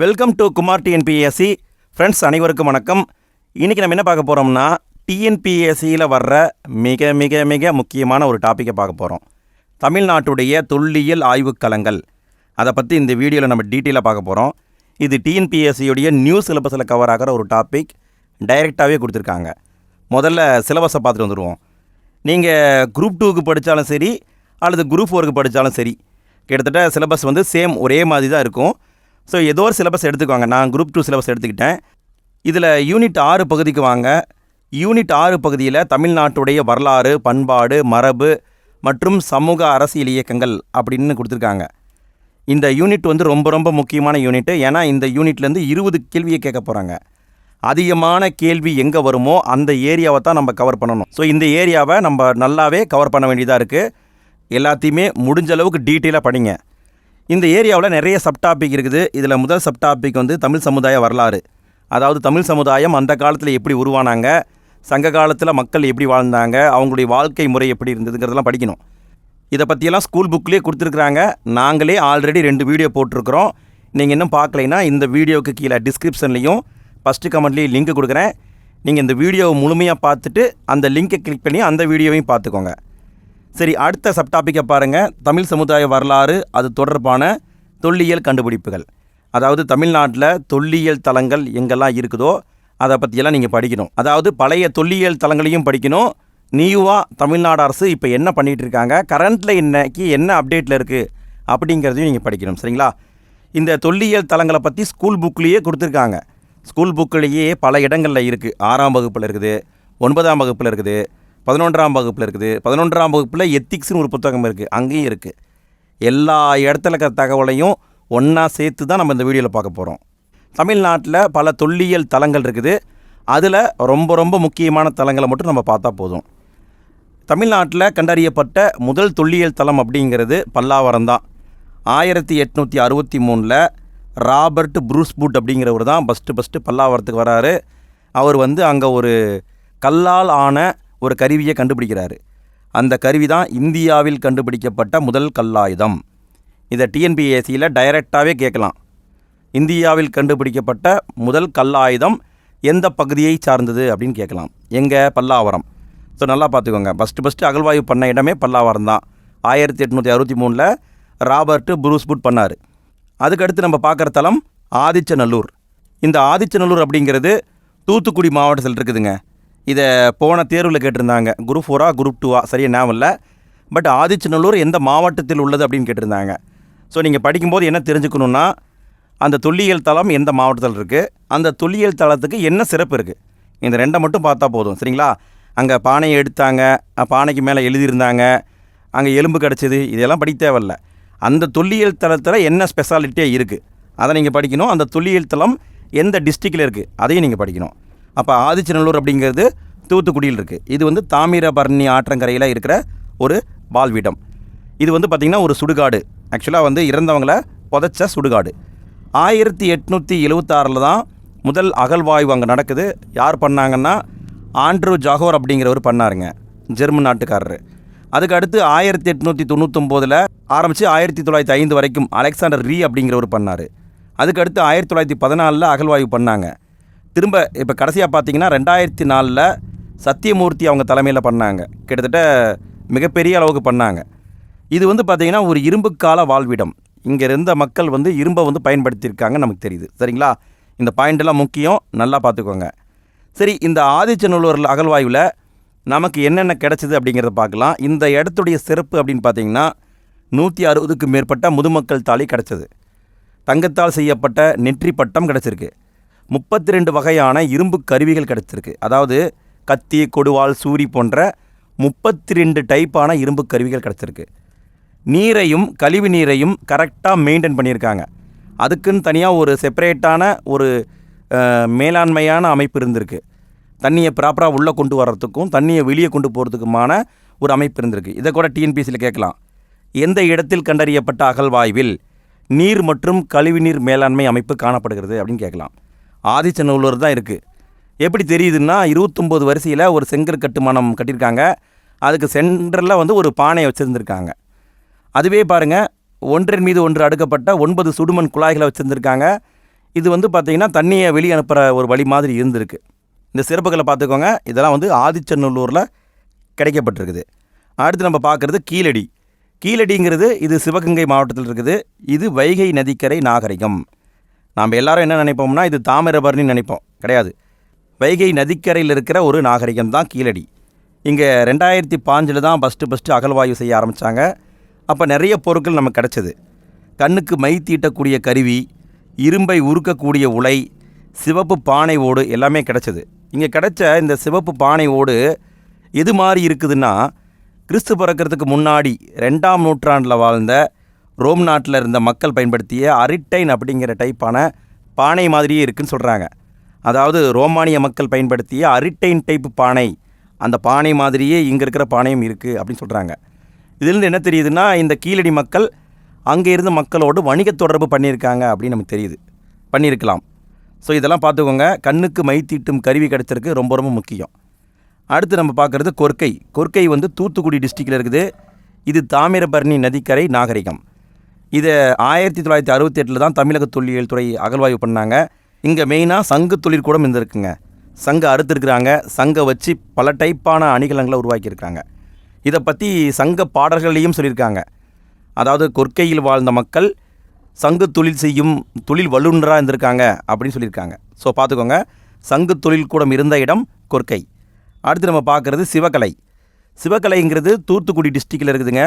Welcome to Kumar TNPSC. Friends அனைவருக்கும் வணக்கம். இன்றைக்கி நம்ம என்ன பார்க்க போகிறோம்னா டிஎன்பிஎஸ்சியில் வர்ற மிக மிக மிக முக்கியமான ஒரு டாப்பிக்கை பார்க்க போகிறோம் தமிழ்நாட்டுடைய தொல்லியல் ஆய்வுக்கலங்கள் அதை பற்றி இந்த வீடியோவில் நம்ம டீட்டெயிலாக பார்க்க போகிறோம் இது டிஎன்பிஎஸ்சியுடைய நியூ சிலபஸில் கவர் ஆகிற ஒரு டாபிக் டைரெக்டாகவே கொடுத்துருக்காங்க. முதல்ல சிலபஸை பார்த்துட்டு வந்துடுவோம் நீங்கள் குரூப் டூக்கு படித்தாலும் சரி அல்லது குரூப் ஃபோருக்கு படித்தாலும் சரி கிட்டத்தட்ட சிலபஸ் வந்து சேம் ஒரே மாதிரி தான் இருக்கும். ஸோ ஏதோ ஒரு சிலபஸ் எடுத்துக்குவாங்க. நான் குரூப் டூ சிலபஸ் எடுத்துக்கிட்டேன். இதில் யூனிட் ஆறு பகுதிக்கு வாங்க. யூனிட் ஆறு பகுதியில் தமிழ்நாட்டுடைய வரலாறு பண்பாடு மரபு மற்றும் சமூக அரசியல் இயக்கங்கள் அப்படின்னு கொடுத்துருக்காங்க. இந்த யூனிட் வந்து ரொம்ப ரொம்ப முக்கியமான யூனிட் ஏன்னா இந்த யூனிட்லேருந்து இருபது கேள்வியை கேட்க போகிறாங்க அதிகமான கேள்வி எங்கே வருமோ அந்த ஏரியாவை தான் நம்ம கவர் பண்ணணும். ஸோ இந்த ஏரியாவை நம்ம நல்லாவே கவர் பண்ண வேண்டியதாக இருக்குது எல்லாத்தையுமே முடிஞ்ச அளவுக்கு டீட்டெயிலாக படிங்க. இந்த ஏரியாவில் நிறைய சப்டாபிக் இருக்குது. இதில் முதல் சப்டாபிக் வந்து தமிழ் சமுதாய வரலாறு. அதாவது தமிழ் சமுதாயம் அந்த காலத்தில் எப்படி உருவானாங்க சங்க காலத்தில் மக்கள் எப்படி வாழ்ந்தாங்க அவங்களுடைய வாழ்க்கை முறை எப்படி இருந்ததுங்கிறதெல்லாம் படிக்கணும். இதை பற்றியெல்லாம் ஸ்கூல் புக்லேயே கொடுத்துருக்குறாங்க. நாங்களே ஆல்ரெடி ரெண்டு வீடியோ போட்டிருக்கிறோம். நீங்கள் இன்னும் பார்க்கலைன்னா இந்த வீடியோவுக்கு கீழே டிஸ்கிரிப்ஷன்லேயும் ஃபஸ்ட்டு கமெண்ட்லேயும் லிங்க் கொடுக்குறேன். நீங்கள் இந்த வீடியோவை முழுமையாக பார்த்துட்டு அந்த லிங்கை கிளிக் பண்ணி அந்த வீடியோவையும் பார்த்துக்கோங்க. சரி அடுத்த சப்டாப்பிக்கை பாருங்கள் தமிழ் சமுதாய வரலாறு அது தொடர்பான தொல்லியல் கண்டுபிடிப்புகள். அதாவது தமிழ்நாட்டில் தொல்லியல் தலங்கள் எங்கெல்லாம் இருக்குதோ அதை பற்றியெல்லாம் நீங்கள் படிக்கணும். அதாவது பழைய தொல்லியல் தலங்களையும் படிக்கணும். நியூவாக தமிழ்நாடு அரசு இப்போ என்ன பண்ணிகிட்டு இருக்காங்க? கரண்ட்டில் இன்னைக்கு என்ன அப்டேட்டில் இருக்குது அப்படிங்கிறதையும் நீங்கள் படிக்கணும் சரிங்களா? இந்த தொல்லியல் தலங்களை பற்றி ஸ்கூல் புக்லேயே கொடுத்துருக்காங்க. ஸ்கூல் புக்கிலேயே பல இடங்களில் இருக்குது ஆறாம் வகுப்பில் இருக்குது ஒன்பதாம் வகுப்பில் இருக்குது பதினொன்றாம் வகுப்பில் இருக்குது. பதினொன்றாம் வகுப்பில் எத்திக்ஸ்னு ஒரு புத்தகம் இருக்குது அங்கேயும் இருக்குது எல்லா இடத்துல இருக்கிற தகவலையும் ஒன்றா சேர்த்து தான் நம்ம இந்த வீடியோவில் பார்க்க போகிறோம் தமிழ்நாட்டில் பல தொல்லியல் தலங்கள் இருக்குது. அதில் ரொம்ப ரொம்ப முக்கியமான தலங்களை மட்டும் நம்ம பார்த்தா போதும். தமிழ்நாட்டில் கண்டறியப்பட்ட முதல் தொல்லியல் தலம் அப்படிங்கிறது பல்லாவரம் தான். ஆயிரத்தி எட்நூற்றி அறுபத்தி மூணில் ராபர்ட் ப்ரூஸ்புட் அப்படிங்கிறவர் தான் ஃபஸ்ட்டு ஃபஸ்ட்டு பல்லாவரத்துக்கு வராரு. அவர் வந்து அங்கே ஒரு கல்லால் ஆன ஒரு கருவியை கண்டுபிடிக்கிறாரு. அந்த கருவி தான் இந்தியாவில் கண்டுபிடிக்கப்பட்ட முதல் கல்லாயுதம். இதை டிஎன்பிஎஸ்சியில் டைரெக்டாகவே கேட்கலாம். இந்தியாவில் கண்டுபிடிக்கப்பட்ட முதல் கல்லாயுதம் எந்த பகுதியை சார்ந்தது அப்படின்னு கேட்கலாம். எங்கே? பல்லாவரம். ஸோ நல்லா பார்த்துக்கோங்க. ஃபஸ்ட்டு ஃபஸ்ட்டு அகழ்வாய்வு பண்ண இடமே பல்லாவரம் தான். ஆயிரத்தி எட்நூற்றி அறுபத்தி மூணில் ராபர்ட்டு புரூஸ்புட் பண்ணார். அதுக்கடுத்து நம்ம பார்க்குற தலம் ஆதிச்சநல்லூர். இந்த ஆதிச்சநல்லூர் அப்படிங்கிறது தூத்துக்குடி மாவட்டத்தில் இருக்குதுங்க. இதை போன தேர்வில் கேட்டிருந்தாங்க. குரூப் ஃபோரா குரூப் டூவா சரியாக ஞாபகம் இல்லை. பட் ஆதிச்சநல்லூர் எந்த மாவட்டத்தில் உள்ளது அப்படின்னு கேட்டிருந்தாங்க. ஸோ நீங்கள் படிக்கும்போது என்ன தெரிஞ்சுக்கணுன்னா அந்த தொல்லியல் தளம் எந்த மாவட்டத்தில் இருக்குது அந்த தொல்லியல் தளத்துக்கு என்ன சிறப்பு இருக்குது இந்த ரெண்டை மட்டும் பார்த்தா போதும் சரிங்களா? அங்கே பானையை எடுத்தாங்க பானைக்கு மேலே எழுதியிருந்தாங்க அங்கே எலும்பு கிடச்சிது இதெல்லாம் படிக்க தேவையில்ல. அந்த தொல்லியல் தளத்தில் என்ன ஸ்பெஷாலிட்டியாக இருக்குது அதை நீங்கள் படிக்கணும். அந்த தொல்லியல் தளம் எந்த டிஸ்ட்ரிக்டில் இருக்குது அதையும் நீங்கள் படிக்கணும். அப்போ ஆதிச்சநல்லூர் அப்படிங்கிறது தூத்துக்குடியில் இருக்குது இது வந்து தாமிரபரணி ஆற்றங்கரையில் இருக்கிற ஒரு வாழ்விடம். இது வந்து பார்த்திங்கன்னா ஒரு சுடுகாடு. ஆக்சுவலாக வந்து இறந்தவங்கள புதைச்ச சுடுகாடு. ஆயிரத்தி எட்நூற்றி எழுவத்தாறில் தான் முதல் அகழ்வாய்வு அங்கே நடக்குது. யார் பண்ணாங்கன்னா ஆண்ட்ரூ ஜாகோர் அப்படிங்கிறவர் பண்ணாருங்க. ஜெர்மன் நாட்டுக்காரர். அதுக்கு அடுத்து ஆயிரத்தி எட்நூற்றி தொண்ணூத்தொம்போதில் ஆரம்பித்து ஆயிரத்தி தொள்ளாயிரத்தி ஐந்து வரைக்கும் அலெக்சாண்டர் ரீ அப்படிங்கிறவர் பண்ணார். அதுக்கு அடுத்து ஆயிரத்தி தொள்ளாயிரத்தி பதினாலில் அகழ்வாய்வு பண்ணாங்க. திரும்ப இப்போ கடைசியாக பார்த்தீங்கன்னா ரெண்டாயிரத்தி நாலில் சத்தியமூர்த்தி அவங்க தலைமையில் பண்ணாங்க. கிட்டத்தட்ட மிகப்பெரிய அளவுக்கு பண்ணாங்க. இது வந்து பார்த்திங்கன்னா ஒரு இரும்பு கால வாழ்விடம். இங்கே இருந்த மக்கள் வந்து இரும்பை வந்து பயன்படுத்தியிருக்காங்க நமக்கு தெரியுது. சரிங்களா? இந்த பாயிண்டெல்லாம் முக்கியம். நல்லா பார்த்துக்கோங்க சரி இந்த ஆதிச்சநல்லூரில் அகழ்வாய்வில் நமக்கு என்னென்ன கிடச்சிது அப்படிங்கிறத பார்க்கலாம் இந்த இடத்துடைய சிறப்பு அப்படின்னு பார்த்தீங்கன்னா நூற்றி அறுபதுக்கு மேற்பட்ட முதுமக்கள் தாலி கிடச்சிது. தங்கத்தால் செய்யப்பட்ட நெற்றி பட்டம் கிடச்சிருக்கு. முப்பத்தி ரெண்டு வகையான இரும்பு கருவிகள் கிடச்சிருக்கு அதாவது கத்தி கொடுவாள் சூரி போன்ற முப்பத்தி ரெண்டு டைப்பான இரும்பு கருவிகள் கிடச்சிருக்கு நீரையும் கழிவு நீரையும் கரெக்டாக மெயின்டைன் பண்ணியிருக்காங்க. அதுக்குன்னு தனியாக ஒரு செப்பரேட்டான ஒரு மேலாண்மையான அமைப்பு இருந்திருக்கு. தண்ணியை ப்ராப்பராக உள்ளே கொண்டு வர்றதுக்கும் தண்ணியை வெளியே கொண்டு போகிறதுக்குமான ஒரு அமைப்பு இருந்திருக்கு. இதை கூட டிஎன்பிசியில் கேட்கலாம். எந்த இடத்தில் கண்டறியப்பட்ட அகழ்வாய்வில் நீர் மற்றும் கழிவுநீர் மேலாண்மை அமைப்பு காணப்படுகிறது அப்படின்னு கேட்கலாம். ஆதிச்சநல்லூர் தான் இருக்குது எப்படி தெரியுதுன்னா இருபத்தொம்போது வரிசையில் ஒரு செங்கல் கட்டுமானம் கட்டியிருக்காங்க. அதுக்கு சென்டரில் வந்து ஒரு பானையை வச்சுருந்துருக்காங்க. அதுவே பாருங்கள் ஒன்றின் மீது ஒன்று அடுக்கப்பட்ட ஒன்பது சுடுமண் குழாய்களை வச்சுருந்துருக்காங்க. இது வந்து பார்த்திங்கன்னா தண்ணியை வெளியே அனுப்புகிற ஒரு வழி மாதிரி இருந்திருக்கு. இந்த சிறப்புகளை பார்த்துக்கோங்க. இதெல்லாம் வந்து ஆதிச்சநல்லூரில் கிடைக்கப்பட்டிருக்குது. அடுத்து நம்ம பார்க்குறது கீழடி. கீழடிங்கிறது இது சிவகங்கை மாவட்டத்தில் இருக்குது. இது வைகை நதிக்கரை நாகரிகம். நாம் எல்லாரும் என்ன நினைப்போம்னா இது தாமிரபரணி நினைப்போம். கிடையாது. வைகை நதிக்கரையில் இருக்கிற ஒரு நாகரிகம் தான் கீழடி. இங்கே ரெண்டாயிரத்தி பாஞ்சில் தான் ஃபஸ்ட்டு ஃபஸ்ட்டு அகழ்வாய்வு செய்ய ஆரம்பித்தாங்க அப்போ நிறைய பொருட்கள் நமக்கு கிடச்சிது. கண்ணுக்கு மை தீட்டக்கூடிய கருவி இரும்பை உருக்கக்கூடிய உலை சிவப்பு பானை ஓடு எல்லாமே கிடச்சிது. இங்கே கிடைச்ச இந்த சிவப்பு பானை ஓடு எது மாதிரி இருக்குதுன்னா கிறிஸ்து பிறக்கிறதுக்கு முன்னாடி ரெண்டாம் நூற்றாண்டில் வாழ்ந்த ரோம் நாட்டில் இருந்த மக்கள் பயன்படுத்திய அரிட்டைன் அப்படிங்கிற டைப்பான பானை மாதிரியே இருக்குன்னு சொல்கிறாங்க அதாவது ரோமானிய மக்கள் பயன்படுத்திய அரிட்டைன் டைப் பானை அந்த பானை மாதிரியே இங்கே இருக்கிற பானையும் இருக்குது அப்படின்னு சொல்கிறாங்க இதிலிருந்து என்ன தெரியுதுன்னா இந்த கீழடி மக்கள் அங்கே இருந்த மக்களோடு வணிக தொடர்பு பண்ணியிருக்காங்க அப்படின்னு நமக்கு தெரியுது. பண்ணியிருக்கலாம். ஸோ இதெல்லாம் பார்த்துக்கோங்க. கண்ணுக்கு மை தீட்டும் கருவி கிடச்சிருக்கு. ரொம்ப ரொம்ப முக்கியம். அடுத்து நம்ம பார்க்குறது கொர்க்கை. கொர்க்கை வந்து தூத்துக்குடி டிஸ்ட்ரிக்டில் இருக்குது. இது தாமிரபரணி நதிக்கரை நாகரிகம். இதை ஆயிரத்தி தொள்ளாயிரத்தி அறுபத்தி எட்டில் தான் தமிழக தொல்லியல் துறை அகழ்வாய்வு பண்ணாங்க. இங்கே மெயினாக சங்கு தொழிற்கூடம் இருந்திருக்குங்க. சங்க அறுத்துருக்குறாங்க. சங்கை வச்சு பல டைப்பான அணிகலங்களை உருவாக்கியிருக்காங்க இதை பற்றி சங்க பாடல்களையும் சொல்லியிருக்காங்க. அதாவது கொற்கையில் வாழ்ந்த மக்கள் சங்கு தொழில் செய்யும் தொழில் வல்லுநராக இருந்திருக்காங்க அப்படின்னு சொல்லியிருக்காங்க. ஸோ பார்த்துக்கோங்க. சங்கு தொழில் கூடம் இருந்த இடம் கொற்கை. அடுத்து நம்ம பார்க்குறது சிவகலை. சிவகலைங்கிறது தூத்துக்குடி டிஸ்ட்ரிக்டில் இருக்குதுங்க.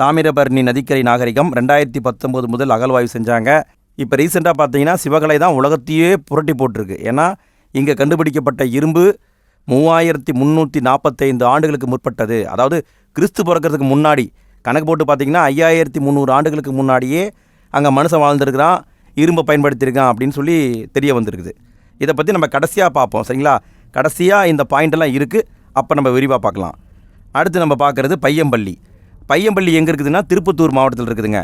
தாமிரபரணி நதிக்கரை நாகரிகம் ரெண்டாயிரத்தி பத்தொம்போது முதல் அகழ்வாய்வு செஞ்சாங்க. இப்போ ரீசெண்டாக பார்த்தீங்கன்னா சிவகலை தான் உலகத்தையே புரட்டி போட்டிருக்கு. ஏன்னா இங்கே கண்டுபிடிக்கப்பட்ட இரும்பு மூவாயிரத்தி முந்நூற்றி நாற்பத்தைந்து ஆண்டுகளுக்கு முற்பட்டது. அதாவது கிறிஸ்து பிறக்கிறதுக்கு முன்னாடி கணக்கு போட்டு பார்த்தீங்கன்னா ஐயாயிரத்தி முந்நூறு ஆண்டுகளுக்கு முன்னாடியே அங்கே மனுஷன் வாழ்ந்துருக்கிறான் இரும்பை பயன்படுத்தியிருக்கான் அப்படின்னு சொல்லி தெரிய வந்திருக்குது. இதை பற்றி நம்ம கடைசியாக பார்ப்போம் சரிங்களா? கடைசியாக இந்த பாயிண்டெல்லாம் இருக்குது அப்போ நம்ம விரிவாக பார்க்கலாம் அடுத்து நம்ம பார்க்குறது பையம்பள்ளி. பையம்பள்ளி எங்கே இருக்குதுன்னா திருப்பத்தூர் மாவட்டத்தில் இருக்குதுங்க.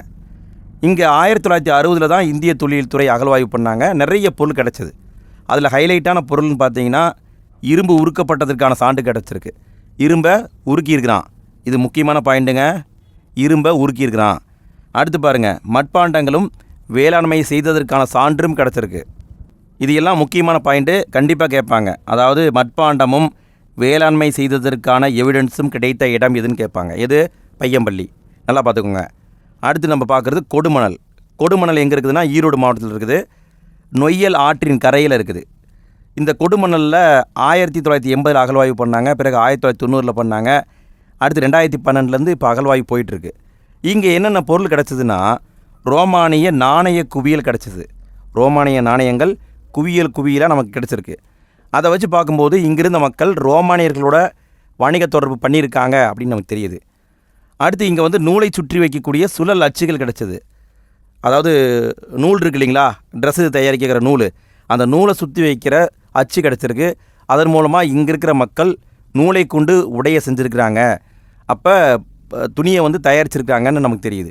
இங்கே ஆயிரத்தி தொள்ளாயிரத்தி அறுபதில் தான் இந்திய தொழில் துறை அகழ்வாய்வு பண்ணாங்க. நிறைய பொருள் கிடச்சிது. அதில் ஹைலைட்டான பொருள்னு பார்த்தீங்கன்னா இரும்பு உருக்கப்பட்டதற்கான சான்று கிடச்சிருக்கு. இரும்பை உருக்கியிருக்கிறான். இது முக்கியமான பாயிண்ட்டுங்க. இரும்பை உருக்கியிருக்கிறான். அடுத்து பாருங்கள் மட்பாண்டங்களும் வேளாண்மை செய்ததற்கான சான்றும் கிடச்சிருக்கு. இது எல்லாம் முக்கியமான பாயிண்ட்டு. கண்டிப்பாக கேட்பாங்க. அதாவது மட்பாண்டமும் வேளாண்மை செய்ததற்கான எவிடன்ஸும் கிடைத்த இடம் எதுன்னு கேட்பாங்க. எது? பையம்பள்ளி. நல்லா பார்த்துக்கோங்க. அடுத்து நம்ம பார்க்குறது கொடுமணல். கொடுமணல் எங்கே இருக்குதுன்னா ஈரோடு மாவட்டத்தில் இருக்குது. நொய்யல் ஆற்றின் கரையில் இருக்குது. இந்த கொடுமணலில் ஆயிரத்தி தொள்ளாயிரத்தி எண்பதில் அகழ்வாய்வு பண்ணாங்க. பிறகு ஆயிரத்தி தொள்ளாயிரத்தி தொண்ணூறில் பண்ணாங்க. அடுத்து ரெண்டாயிரத்தி பன்னெண்டுலேருந்து இப்போ அகழ்வாய்வு போயிட்டுருக்கு. இங்கே என்னென்ன பொருள் கிடச்சிதுன்னா ரோமானிய நாணய குவியல் கிடச்சிது. ரோமானிய நாணயங்கள் குவியல் குவியலாக நமக்கு கிடச்சிருக்கு. அதை வச்சு பார்க்கும்போது இங்கிருந்த மக்கள் ரோமானியர்களோட வணிக தொடர்பு பண்ணியிருக்காங்க அப்படின்னு நமக்கு தெரியுது. அடுத்து இங்கே வந்து நூலை சுற்றி வைக்கக்கூடிய சுழல் அச்சுகள் கிடச்சிது. அதாவது நூல் இருக்கு இல்லைங்களா? ட்ரெஸ்ஸு தயாரிக்கிற நூல். அந்த நூலை சுற்றி வைக்கிற அச்சு கிடச்சிருக்கு. அதன் மூலமாக இங்கே இருக்கிற மக்கள் நூலை கொண்டு உடைய செஞ்சுருக்கிறாங்க. அப்போ துணியை வந்து தயாரிச்சிருக்காங்கன்னு நமக்கு தெரியுது.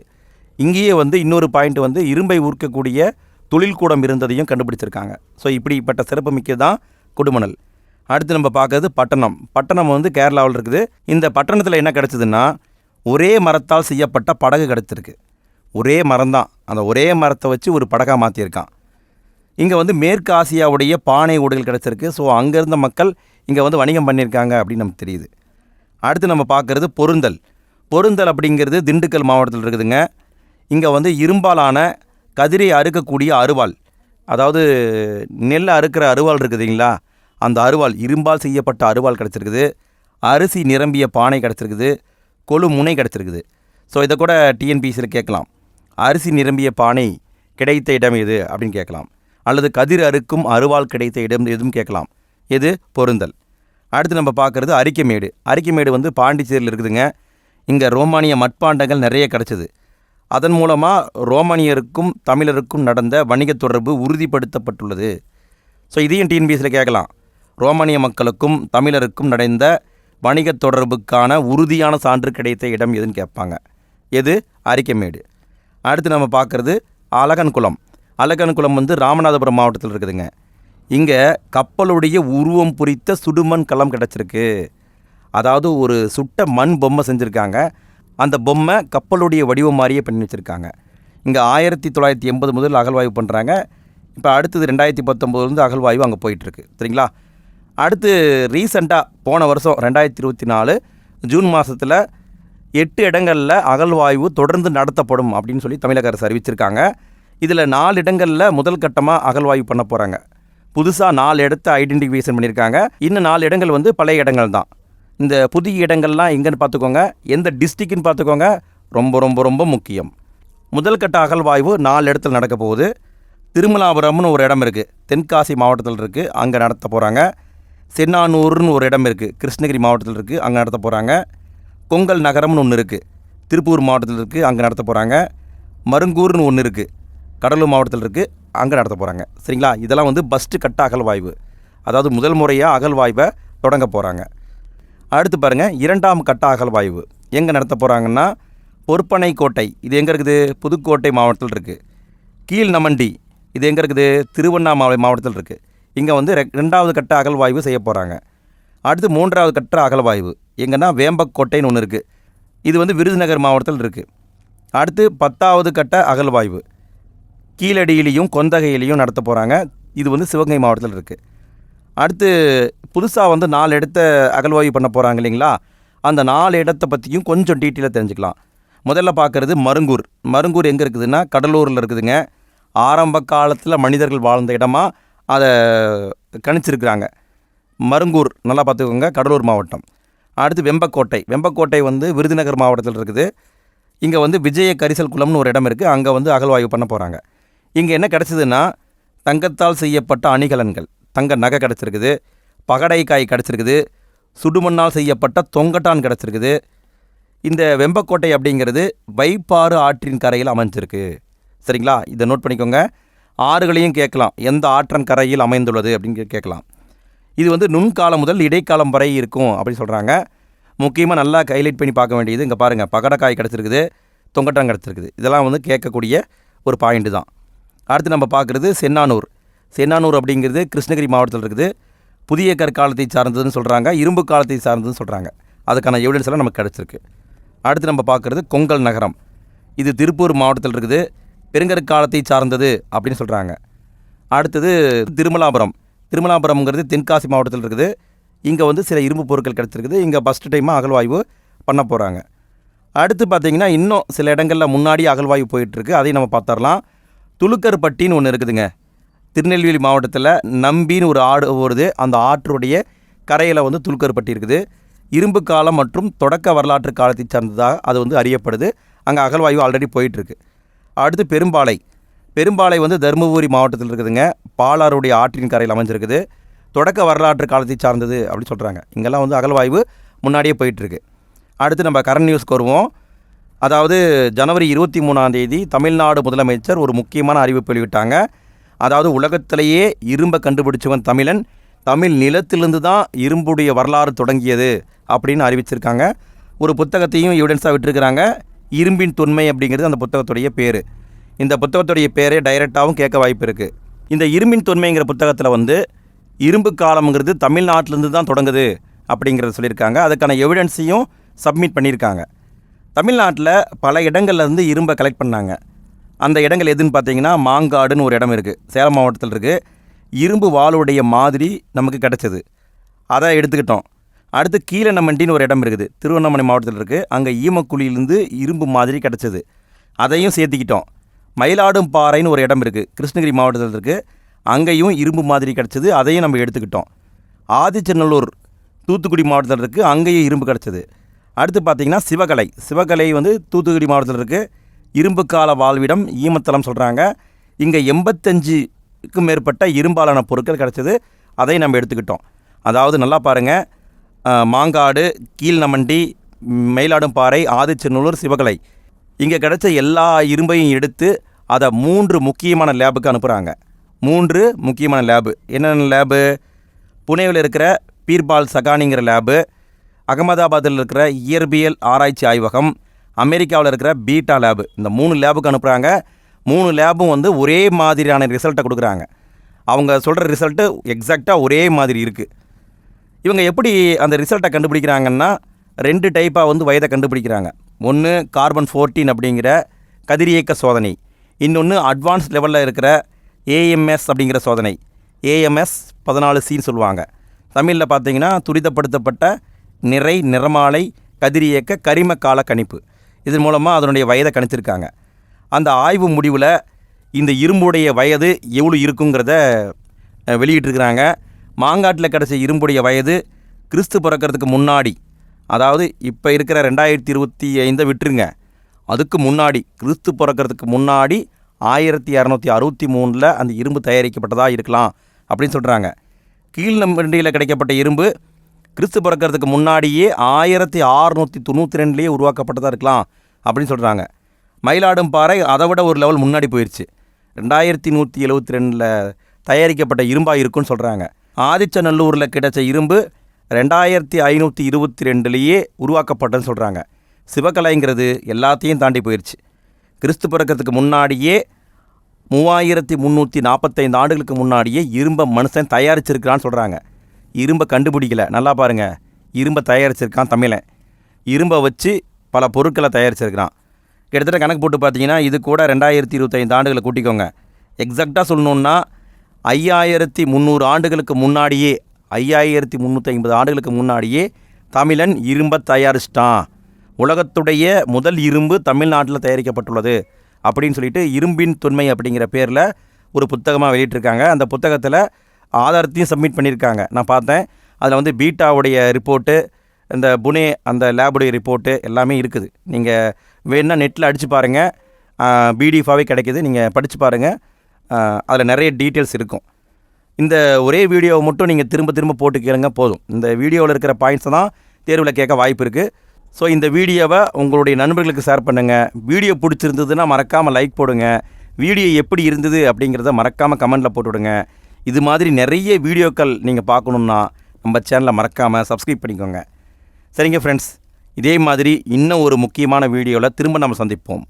இங்கேயே வந்து இன்னொரு பாயிண்ட் வந்து இரும்பை ஊர்க்கக்கூடிய தொழில்கூடம் இருந்ததையும் கண்டுபிடிச்சிருக்காங்க. ஸோ இப்படிப்பட்ட சிறப்புமிக்க தான் கொடுமணல். அடுத்து நம்ம பார்க்கறது பட்டணம். பட்டணம் வந்து கேரளாவில் இருக்குது. இந்த பட்டணத்தில் என்ன கிடச்சிதுன்னா ஒரே மரத்தால் செய்யப்பட்ட படகு கிடச்சிருக்கு ஒரே மரம்தான். அந்த ஒரே மரத்தை வச்சு ஒரு படகாக மாற்றியிருக்கான் இங்கே வந்து மேற்கு ஆசியாவுடைய பானை ஓடுகள் கிடச்சிருக்கு ஸோ அங்கேருந்த மக்கள் இங்கே வந்து வணிகம் பண்ணியிருக்காங்க அப்படின்னு நமக்கு தெரியுது. அடுத்து நம்ம பார்க்குறது பொருந்தல். பொருந்தல் அப்படிங்கிறது திண்டுக்கல் மாவட்டத்தில் இருக்குதுங்க. இங்கே வந்து இரும்பாலான கதிரை அறுக்கக்கூடிய அருவாள் அதாவது நெல் அறுக்கிற அருவாள் இருக்குதுங்களா அந்த அருவாள் இரும்பால் செய்யப்பட்ட அருவாள் கிடச்சிருக்குது அரிசி நிரம்பிய பானை கிடச்சிருக்குது கொழு முனை கிடச்சிருக்குது. ஸோ இதை கூட டிஎன்பிசியில் கேட்கலாம். அரிசி நிரம்பிய பானை கிடைத்த இடம் எது? அப்படின்னு கேட்கலாம். அல்லது கதிர் அறுக்கும் அருவாள் கிடைத்த இடம் எதுவும் கேட்கலாம். எது? பொருந்தல். அடுத்து நம்ம பார்க்குறது அரிக்கமேடு. அரிக்கமேடு வந்து பாண்டிச்சேரியில் இருக்குதுங்க. இங்கே ரோமானிய மட்பாண்டங்கள் நிறைய கிடச்சிது. அதன் மூலமாக ரோமானியருக்கும் தமிழருக்கும் நடந்த வணிக தொடர்பு உறுதிப்படுத்தப்பட்டுள்ளது. ஸோ இதையும் டிஎன்பிஎஸ்சியில் கேட்கலாம். ரோமானிய மக்களுக்கும் தமிழருக்கும் நடந்த வணிகத் தொடர்புக்கான உறுதியான சான்று கிடைத்த இடம் எதுன்னு கேட்பாங்க. எது? அரிக்கமேடு அடுத்து நம்ம பார்க்குறது அழகன்குளம் அழகன்குளம் வந்து ராமநாதபுரம் மாவட்டத்தில் இருக்குதுங்க. இங்கே கப்பலுடைய உருவம் பொறித்த சுடுமண் களம் கிடச்சிருக்கு. அதாவது ஒரு சுட்ட மண் பொம்மை செஞ்சுருக்காங்க. அந்த பொம்மை கப்பலுடைய வடிவம் மாதிரியே பண்ணி வச்சுருக்காங்க. இங்கே ஆயிரத்தி தொள்ளாயிரத்தி எண்பது முதல் அகழ்வாய்வு பண்ணுறாங்க இப்போ அடுத்தது ரெண்டாயிரத்தி பத்தொம்போதுலேருந்து அகழ்வாய்வு அங்கே போயிட்டுருக்கு சரிங்களா? அடுத்து ரீசண்டாக போன வருஷம் ரெண்டாயிரத்தி இருபத்தி நாலு ஜூன் மாதத்தில் எட்டு இடங்களில் அகழ்வாய்வு தொடர்ந்து நடத்தப்படும் அப்படின்னு சொல்லி தமிழக அரசு அறிவிச்சிருக்காங்க. இதில் நாலு இடங்களில் முதல் கட்டமாக அகழ்வாய்வு பண்ண போகிறாங்க புதுசாக நாலு இடத்த ஐடென்டிஃபிகேஷன் பண்ணியிருக்காங்க இன்னும் நாலு இடங்கள் வந்து பழைய இடங்கள் தான். இந்த புதிய இடங்கள்லாம் எங்கன்னு பார்த்துக்கோங்க. எந்த டிஸ்ட்ரிக்ட்னு பார்த்துக்கோங்க. ரொம்ப ரொம்ப ரொம்ப முக்கியம். முதல் கட்ட அகழ்வாய்வு நாலு இடத்துல நடக்க போகுது. திருமலாபுரம்னு ஒரு இடம் இருக்குது தென்காசி மாவட்டத்தில் இருக்குது அங்கே நடத்த போகிறாங்க சென்னானூர்னு ஒரு இடம் இருக்குது கிருஷ்ணகிரி மாவட்டத்தில் இருக்குது அங்கே நடத்த போகிறாங்க கொங்கல் நகரம்னு ஒன்று இருக்குது திருப்பூர் மாவட்டத்தில் இருக்குது அங்கே நடத்த போகிறாங்க மருங்கூர்னு ஒன்று இருக்குது கடலூர் மாவட்டத்தில் இருக்குது அங்கே நடத்த போகிறாங்க சரிங்களா? இதெல்லாம் வந்து ஃபஸ்ட்டு கட்ட அகழ்வாய்வு. அதாவது முதல் முறையாக அகழ்வாய்வை தொடங்க போகிறாங்க அடுத்து பாருங்கள் இரண்டாம் கட்ட அகழ்வாய்வு. எங்கே நடத்த போகிறாங்கன்னா பொற்பனை கோட்டை இது எங்கே இருக்குது? புதுக்கோட்டை மாவட்டத்தில் இருக்குது கீழ் நமண்டி இது எங்கே இருக்குது? திருவண்ணாமலை மாவட்டத்தில் இருக்குது இங்கே வந்து ரெ- ரெண்டாவது கட்ட அகழ்வாய்வு செய்ய போகிறாங்க அடுத்து மூன்றாவது கட்ட அகழ்வாய்வு. எங்கன்னா வேம்பக்கோட்டைன்னு ஒன்று இருக்குது இது வந்து விருதுநகர் மாவட்டத்தில் இருக்குது அடுத்து பத்தாவது கட்ட அகழ்வாய்வு. கீழடியிலையும் கொந்தகையிலையும் நடத்த போகிறாங்க இது வந்து சிவகங்கை மாவட்டத்தில் இருக்குது அடுத்து புதுசாக வந்து நாலு இடத்த அகழ்வாய்வு பண்ண போகிறாங்க இல்லைங்களா? அந்த நாலு இடத்த பற்றியும் கொஞ்சம் டீட்டெயிலாக தெரிஞ்சுக்கலாம். முதல்ல பார்க்குறது மருங்கூர். மருங்கூர் எங்கே இருக்குதுன்னா கடலூரில் இருக்குதுங்க. ஆரம்ப காலத்தில் மனிதர்கள் வாழ்ந்த இடமாக அதை கணிச்சிருக்கிறாங்க. மருங்கூர் நல்லா பார்த்துக்கோங்க கடலூர் மாவட்டம். அடுத்து வெம்பக்கோட்டை. வெம்பக்கோட்டை வந்து விருதுநகர் மாவட்டத்தில் இருக்குது. இங்கே வந்து விஜய கரிசல் குளம்னு ஒரு இடம் இருக்குது அங்கே வந்து அகழ்வாய்வு பண்ண போகிறாங்க இங்கே என்ன கிடச்சிதுன்னா தங்கத்தால் செய்யப்பட்ட அணிகலன்கள். தங்க நகை கிடச்சிருக்குது. பகடைக்காய் கிடச்சிருக்குது. சுடுமண்ணால் செய்யப்பட்ட தொங்கட்டான் கிடச்சிருக்குது. இந்த வெம்பக்கோட்டை அப்படிங்கிறது வைப்பாறு ஆற்றின் கரையில் அமைஞ்சிருக்கு. சரிங்களா? இதை நோட் பண்ணிக்கோங்க. ஆறுகளையும் கேட்கலாம். எந்த ஆற்றன் கரையில் அமைந்துள்ளது அப்படின்னு கேட்கலாம். இது வந்து நுண்காலம் முதல் இடைக்காலம் வரை இருக்கும் அப்படின்னு சொல்கிறாங்க முக்கியமாக நல்லா ஹைலைட் பண்ணி பார்க்க வேண்டியது இங்கே பாருங்கள் பகடக்காய் கிடச்சிருக்குது தொங்கட்டம் கிடச்சிருக்குது. இதெல்லாம் வந்து கேட்கக்கூடிய ஒரு பாயிண்ட்டு தான். அடுத்து நம்ம பார்க்குறது சென்னானூர். சென்னானூர் அப்படிங்கிறது கிருஷ்ணகிரி மாவட்டத்தில் இருக்குது. புதிய கற்காலத்தை சார்ந்ததுன்னு சொல்கிறாங்க இரும்பு காலத்தை சார்ந்ததுன்னு சொல்கிறாங்க அதுக்கான எவிடன்ஸ் எல்லாம் நமக்கு கிடச்சிருக்கு. அடுத்து நம்ம பார்க்குறது கொங்கல் நகரம். இது திருப்பூர் மாவட்டத்தில் இருக்குது. பெருங்கற்காலத்தை சார்ந்தது அப்படின்னு சொல்கிறாங்க அடுத்தது திருமலாபுரம். திருமலாபுரம்ங்கிறது தென்காசி மாவட்டத்தில் இருக்குது. இங்கே வந்து சில இரும்பு பொருட்கள் கிடச்சிருக்குது. இங்கே ஃபஸ்ட்டு டைமாக அகழ்வாய்வு பண்ண போகிறாங்க அடுத்து பார்த்தீங்கன்னா இன்னும் சில இடங்களில் முன்னாடி அகழ்வாய்வு போயிட்டுருக்கு. அதையும் நம்ம பார்த்துடலாம். துளுக்கருப்பட்டின்னு ஒன்று இருக்குதுங்க. திருநெல்வேலி மாவட்டத்தில் நம்பின்னு ஒரு ஆடு ஓடுது. அந்த ஆற்றுடைய கரையில் வந்து துளுக்கருப்பட்டி இருக்குது. இரும்பு காலம் மற்றும் தொடக்க வரலாற்று காலத்தை சார்ந்ததாக அது வந்து அறியப்படுது. அங்கே அகழ்வாய்வு ஆல்ரெடி போயிட்டுருக்கு. அடுத்து பெரும்பாலை. பெரும்பாலை வந்து தருமபுரி மாவட்டத்தில் இருக்குதுங்க. பாலாருடைய ஆற்றின் கரையில் அமைஞ்சிருக்குது. தொடக்க வரலாற்று காலத்தை சார்ந்தது அப்படின்னு சொல்கிறாங்க இங்கெல்லாம் வந்து அகழ்வாய்வு முன்னாடியே போயிட்டுருக்கு. அடுத்து நம்ம கரண்ட் நியூஸ்க்கு வருவோம். அதாவது ஜனவரி இருபத்தி மூணாம் தேதி தமிழ்நாடு முதலமைச்சர் ஒரு முக்கியமான அறிவிப்பு வெளியிட்டாங்க. அதாவது உலகத்திலேயே இரும்பை கண்டுபிடிச்சவன் தமிழன். தமிழ் நிலத்திலிருந்து தான் இரும்புடைய வரலாறு தொடங்கியது அப்படின்னு அறிவிச்சிருக்காங்க. ஒரு புத்தகத்தையும் எவிடன்ஸாக விட்டுருக்குறாங்க. இரும்பின் தொன்மை அப்படிங்கிறது அந்த புத்தகத்துடைய பேர். இந்த புத்தகத்துடைய பேரே டைரெக்டாகவும் கேட்க வாய்ப்பு இருக்குது இந்த இரும்பின் தொன்மைங்கிற புத்தகத்தில் வந்து இரும்பு காலம்ங்கிறது தமிழ்நாட்டிலேருந்து தான் தொடங்குது அப்படிங்கிறத சொல்லியிருக்காங்க. அதுக்கான எவிடன்ஸையும் சப்மிட் பண்ணியிருக்காங்க. தமிழ்நாட்டில் பல இடங்கள்லேருந்து இரும்பை கலெக்ட் பண்ணாங்க. அந்த இடங்கள் எதுன்னு பார்த்தீங்கன்னா மாங்காடுன்னு ஒரு இடம் இருக்குது சேலம் மாவட்டத்தில் இருக்குது இரும்பு வாளுடைய மாதிரி நமக்கு கிடச்சிது. அதை எடுத்துக்கிட்டோம். அடுத்து கீழநம்மண்டின்னு ஒரு இடம் இருக்குது. திருவண்ணாமலை மாவட்டத்தில் இருக்குது அங்கே ஈமக்குழியிலேருந்து இரும்பு மாதிரி கிடச்சிது. அதையும் சேர்த்திக்கிட்டோம். மயிலாடும் பாறைன்னு ஒரு இடம் இருக்குது கிருஷ்ணகிரி மாவட்டத்தில் இருக்குது அங்கேயும் இரும்பு மாதிரி கிடச்சிது. அதையும் நம்ம எடுத்துக்கிட்டோம். ஆதிச்சநல்லூர் தூத்துக்குடி மாவட்டத்தில் இருக்குது அங்கேயும் இரும்பு கிடச்சிது. அடுத்து பார்த்திங்கன்னா சிவகலை. சிவகலை வந்து தூத்துக்குடி மாவட்டத்தில் இருக்குது இரும்பு கால வாழ்விடம் ஈமத்தலம் சொல்கிறாங்க இங்கே எண்பத்தஞ்சுக்கும் மேற்பட்ட இரும்பாலான பொருட்கள் கிடச்சிது. அதை நம்ம எடுத்துக்கிட்டோம். அதாவது நல்லா பாருங்கள் மாங்காடு கீழ்நமண்டி மயிலாடும்பாறை ஆதிச்சநல்லூர் சிவகலை. இங்கே கிடைச்ச எல்லா இரும்பையும் எடுத்து அதை மூன்று முக்கியமான லேபுக்கு அனுப்புகிறாங்க மூன்று முக்கியமான லேபு. என்னென்ன லேபு? புனேவில் இருக்கிற பீர்பால் சகானிங்கிற லேபு அகமதாபாத்தில் இருக்கிற இயற்பியல் ஆராய்ச்சி ஆய்வகம் அமெரிக்காவில் இருக்கிற பீட்டா லேபு. இந்த மூணு லேபுக்கு அனுப்புகிறாங்க மூணு லேபும் வந்து ஒரே மாதிரியான ரிசல்ட்டை கொடுக்குறாங்க. அவங்க சொல்கிற ரிசல்ட்டு எக்ஸாக்டாக ஒரே மாதிரி இருக்குது இவங்க எப்படி அந்த ரிசல்ட்டை கண்டுபிடிக்கிறாங்கன்னா ரெண்டு டைப்பாக வந்து வயதை கண்டுபிடிக்கிறாங்க. ஒன்று கார்பன் 14 அப்படிங்கிற கதிரியக்க சோதனை. இன்னொன்று அட்வான்ஸ் லெவலில் இருக்கிற ஏஎம்எஸ் அப்படிங்கிற சோதனை. ஏஎம்எஸ் பதினாலு சின்னு சொல்லுவாங்க. தமிழில் பார்த்தீங்கன்னா துரிதப்படுத்தப்பட்ட நிறை நிறமாலை கதிரியக்க கரிம கால கணிப்பு. இதன் மூலமாக அதனுடைய வயதை கணிச்சிருக்காங்க. அந்த ஆய்வு முடிவில் இந்த இரும்புடைய வயது எவ்வளோ இருக்குங்கிறத வெளியிட்டிருக்கிறாங்க. மாங்காட்டில் கிடச்ச இரும்புடைய வயது கிறிஸ்து பிறக்கிறதுக்கு முன்னாடி அதாவது இப்போ இருக்கிற ரெண்டாயிரத்தி இருபத்தி ஐந்தை விட்டுருங்க. அதுக்கு முன்னாடி கிறிஸ்து பிறக்கிறதுக்கு முன்னாடி ஆயிரத்தி இரநூத்தி அறுபத்தி மூணில் அந்த இரும்பு தயாரிக்கப்பட்டதாக இருக்கலாம் அப்படின்னு சொல்கிறாங்க கீழ்நம்பண்டியில் கிடைக்கப்பட்ட இரும்பு கிறிஸ்து பிறக்கிறதுக்கு முன்னாடியே ஆயிரத்தி அறுநூற்றி தொண்ணூற்றி ரெண்டுலேயே உருவாக்கப்பட்டதாக இருக்கலாம் அப்படின்னு சொல்கிறாங்க மயிலாடும் பாறை அதை விட ஒரு லெவல் முன்னாடி போயிடுச்சு ரெண்டாயிரத்தி நூற்றி எழுபத்தி ரெண்டில் தயாரிக்கப்பட்ட இரும்பாக இருக்குன்னு சொல்கிறாங்க ஆதிச்சநல்லூரில் கிடைச்ச இரும்பு ரெண்டாயிரத்தி ஐநூற்றி இருபத்தி ரெண்டுலேயே உருவாக்கப்பட்டதுன்னு சொல்கிறாங்க சிவகலைங்கிறது எல்லாத்தையும் தாண்டி போயிடுச்சு கிறிஸ்து பிறக்கிறதுக்கு முன்னாடியே மூவாயிரத்தி முந்நூற்றி நாற்பத்தைந்து ஆண்டுகளுக்கு முன்னாடியே இரும்பை மனுஷன் தயாரிச்சிருக்கிறான்னு சொல்கிறாங்க இரும்பை கண்டுபிடிக்கல. நல்லா பாருங்கள் இரும்பை தயாரிச்சிருக்கான் தமிழன். இரும்பை வச்சு பல பொருட்களை தயாரிச்சிருக்கிறான். கிட்டத்தட்ட கணக்கு போட்டு பார்த்தீங்கன்னா இது கூட ரெண்டாயிரத்தி இருபத்தைந்து ஆண்டுகளை கூட்டிக்கோங்க. எக்ஸாக்டாக சொல்லணுன்னா ஐயாயிரத்தி முந்நூறு ஆண்டுகளுக்கு முன்னாடியே ஐயாயிரத்தி முந்நூற்றி ஐம்பது ஆண்டுகளுக்கு முன்னாடியே தமிழன் இரும்பை தயாரிச்சிட்டான். உலகத்துடைய முதல் இரும்பு தமிழ்நாட்டில் தயாரிக்கப்பட்டுள்ளது அப்படின்னு சொல்லிட்டு இரும்பின் தொன்மை அப்படிங்கிற பேரில் ஒரு புத்தகமாக வெளியிட்டிருக்காங்க. அந்த புத்தகத்தில் ஆதாரத்தையும் சப்மிட் பண்ணியிருக்காங்க. நான் பார்த்தேன். அதில் வந்து பீட்டாவுடைய ரிப்போர்ட்டு இந்த புனே அந்த லேபுடைய ரிப்போர்ட்டு எல்லாமே இருக்குது. நீங்கள் வேணால் நெட்டில் அடித்து பாருங்கள் பிடிஎஃபாகவே கிடைக்கிது. நீங்கள் படித்து பாருங்கள் அதில் நிறைய டீட்டெயில்ஸ் இருக்கும். இந்த ஒரே வீடியோவை மட்டும் நீங்கள் திரும்ப திரும்ப போட்டு கேளுங்க போதும். இந்த வீடியோவில் இருக்கிற பாயிண்ட்ஸை தான் தேர்வில் கேட்க வாய்ப்பு இருக்குது ஸோ இந்த வீடியோவை உங்களுடைய நண்பர்களுக்கு ஷேர் பண்ணுங்கள் வீடியோ பிடிச்சிருந்ததுன்னா மறக்காமல் லைக் போடுங்க. வீடியோ எப்படி இருந்தது அப்படிங்கிறத மறக்காமல் கமெண்ட்டில் போட்டு விடுங்க இது மாதிரி நிறைய வீடியோக்கள் நீங்கள் பார்க்கணுன்னா நம்ம சேனலை மறக்காமல் சப்ஸ்கிரைப் பண்ணிக்கோங்க. சரிங்க ஃப்ரெண்ட்ஸ் இதே மாதிரி இன்னும் ஒரு முக்கியமான வீடியோவில் திரும்ப நம்ம சந்திப்போம்.